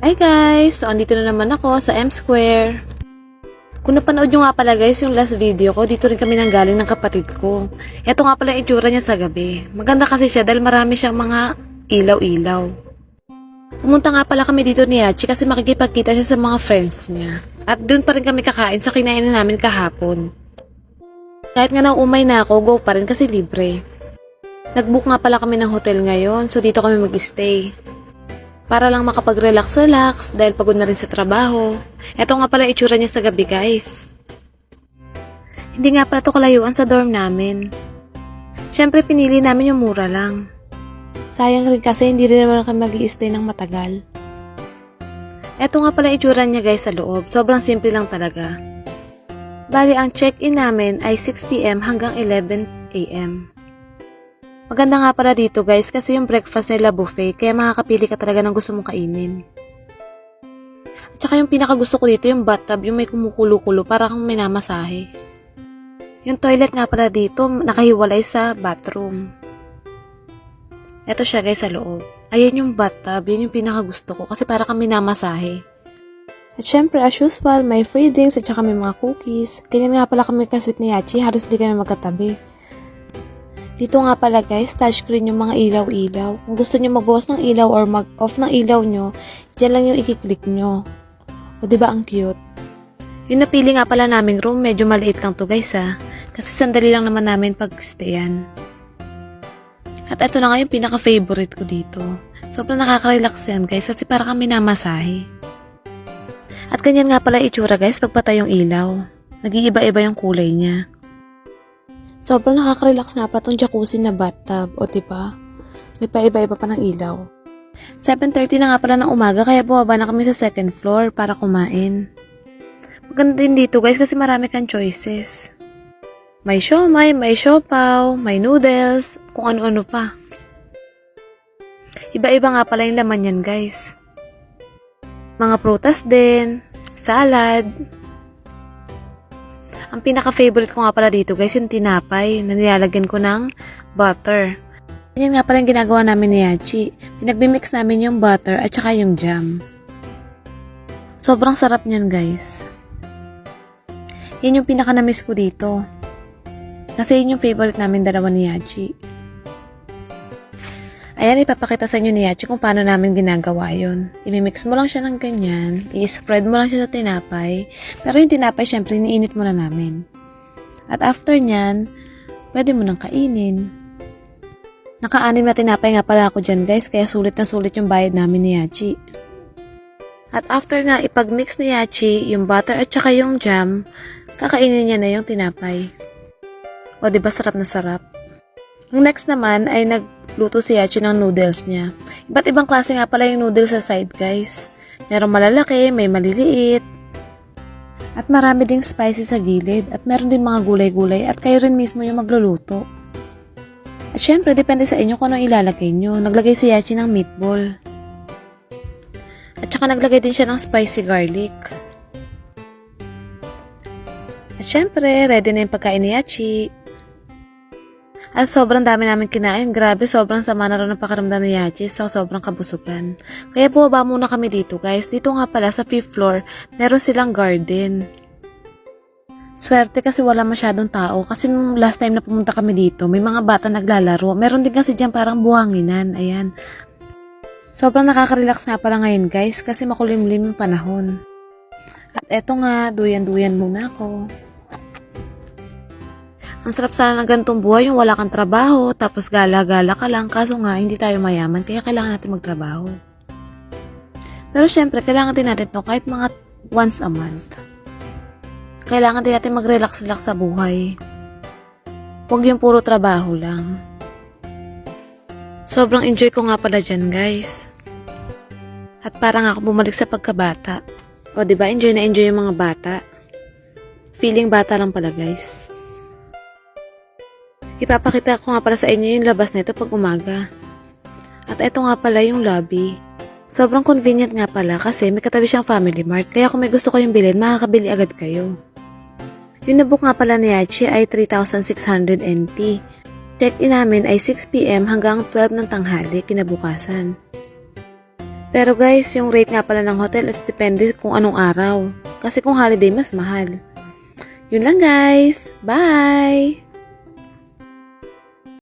Hi guys! So, andito na naman ako sa M Square. Kung napanood nyo nga pala guys yung last video ko, dito rin kami nang galing ng kapatid ko. Ito nga pala yung itsura niya sa gabi. Maganda kasi siya dahil marami siyang mga ilaw-ilaw. Pumunta nga pala kami dito ni Hachi kasi makikipagkita siya sa mga friends niya. At doon pa rin kami kakain sa kinainan namin kahapon. Kahit nga naumay na ako, go pa rin kasi libre. Nagbook nga pala kami ng hotel ngayon, so dito kami mag-stay. Para lang makapag-relax-relax dahil pagod na rin sa trabaho. Ito nga pala itsura niya sa gabi guys. Hindi nga pala to kalayuan sa dorm namin. Siyempre pinili namin yung mura lang. Sayang rin kasi hindi rin naman kami mag stay ng matagal. Ito nga pala itsura niya guys sa loob. Sobrang simple lang talaga. Bali, ang check-in namin ay 6pm hanggang 11am. Maganda nga pala dito guys kasi yung breakfast nila buffet kaya makakapili ka talaga ng gusto mong kainin. At saka yung pinaka gusto ko dito yung bathtub yung may kumukulo-kulo para kang minamasahe. Yung toilet nga pala dito nakahiwalay sa bathroom. Ito siya guys sa loob. Ayan yung bathtub, yun yung pinaka gusto ko kasi para kang minamasahe. At syempre, as usual, may free drinks at saka may mga cookies. Ganyan nga pala kami kasweet ni Hachi, halos di kami magkatabi. Dito nga pala guys, touchscreen yung mga ilaw-ilaw. Kung gusto nyo magbawas ng ilaw or mag-off ng ilaw nyo, dyan lang yung i-click nyo. O ba diba ang cute? Yung napili nga pala naming room, medyo maliit lang to guys ha. Kasi sandali lang naman namin pag-stayan. At ito na nga yung pinaka-favorite ko dito. Sobrang nakaka-relax yan guys kasi para kami namasahe. At ganyan nga pala itsura guys pagpatay yung ilaw. Nag-iiba-iba yung kulay niya. Sobrang nakaka-relax nga pala tong jacuzzi na bathtub, o diba? May paiba-iba pa ng ilaw. 7.30 na nga pala ng umaga kaya bumaba na kami sa second floor para kumain. Maganda din dito guys kasi marami kang choices. May siomay, may siopaw, may noodles, kung ano-ano pa. Iba-iba nga pala yung laman yan guys. Mga prutas din, salad, ang pinaka-favorite ko nga pala dito guys, yung tinapay na nilalagyan ko ng butter. Yan nga pala yung ginagawa namin ni Yachi. Pinagbimix namin yung butter at saka yung jam. Sobrang sarap niyan guys. Yan yung pinaka-namiss ko dito. Kasi yun yung favorite namin dalawa ni Yachi. Ayan, ipapakita sa inyo ni Yachi kung paano namin ginagawa yun. Imimix mo lang siya ng ganyan, i-spread mo lang siya sa tinapay, pero yung tinapay syempre iniinit mo na namin. At after nyan, pwede mo nang kainin. Naka-anim na tinapay nga pala ako dyan guys, kaya sulit na sulit yung bayad namin ni Yachi. At after nga ipag-mix ni Yachi, yung butter at saka yung jam, kakainin niya na yung tinapay. O, ba sarap na sarap? Ang next naman ay nagluto si Yachi ng noodles niya. Iba't ibang klase nga pala yung noodles sa side, guys. Merong malalaki, may maliliit. At marami ding spicy sa gilid. At meron din mga gulay-gulay. At kayo rin mismo yung magluluto. At syempre, depende sa inyo kung anong ilalagay nyo. Naglagay si Yachi ng meatball. At saka naglagay din siya ng spicy garlic. At syempre, ready na yung pagkain ni Yachi. At sobrang dami namin kinain. Grabe, sobrang sama na rin ng pakiramdam ni Yachi sa sobrang kabusugan. Kaya bumaba muna kami dito guys. Dito nga pala sa 5th floor, meron silang garden. Swerte kasi wala masyadong tao. Kasi nung last time na pumunta kami dito, may mga bata naglalaro. Meron din kasi dyan parang buhanginan. Ayan. Sobrang nakaka-relax nga pala ngayon guys kasi makulimlim yung panahon. At eto nga, duyan-duyan muna ako. Ang sarap sana ng ganitong buhay yung wala kang trabaho, tapos gala-gala ka lang, kaso nga hindi tayo mayaman, kaya kailangan natin magtrabaho. Pero syempre, kailangan din natin to kahit mga once a month. Kailangan din natin mag-relax-relax sa buhay. Huwag yung puro trabaho lang. Sobrang enjoy ko nga pala dyan, guys. At parang ako bumalik sa pagkabata. O, di ba enjoy na enjoy yung mga bata. Feeling bata lang pala, guys. Ipapakita ko nga pala sa inyo yung labas nito pag umaga. At eto nga pala yung lobby. Sobrang convenient nga pala kasi may katabi siyang family mart kaya kung may gusto kayong bilhin, makakabili agad kayo. Yung nabook nga pala ni Yachi ay 3,600 NT. Check-in namin ay 6pm hanggang 12 ng tanghali kinabukasan. Pero guys, yung rate nga pala ng hotel is depende kung anong araw. Kasi kung holiday, mas mahal. Yun lang guys. Bye!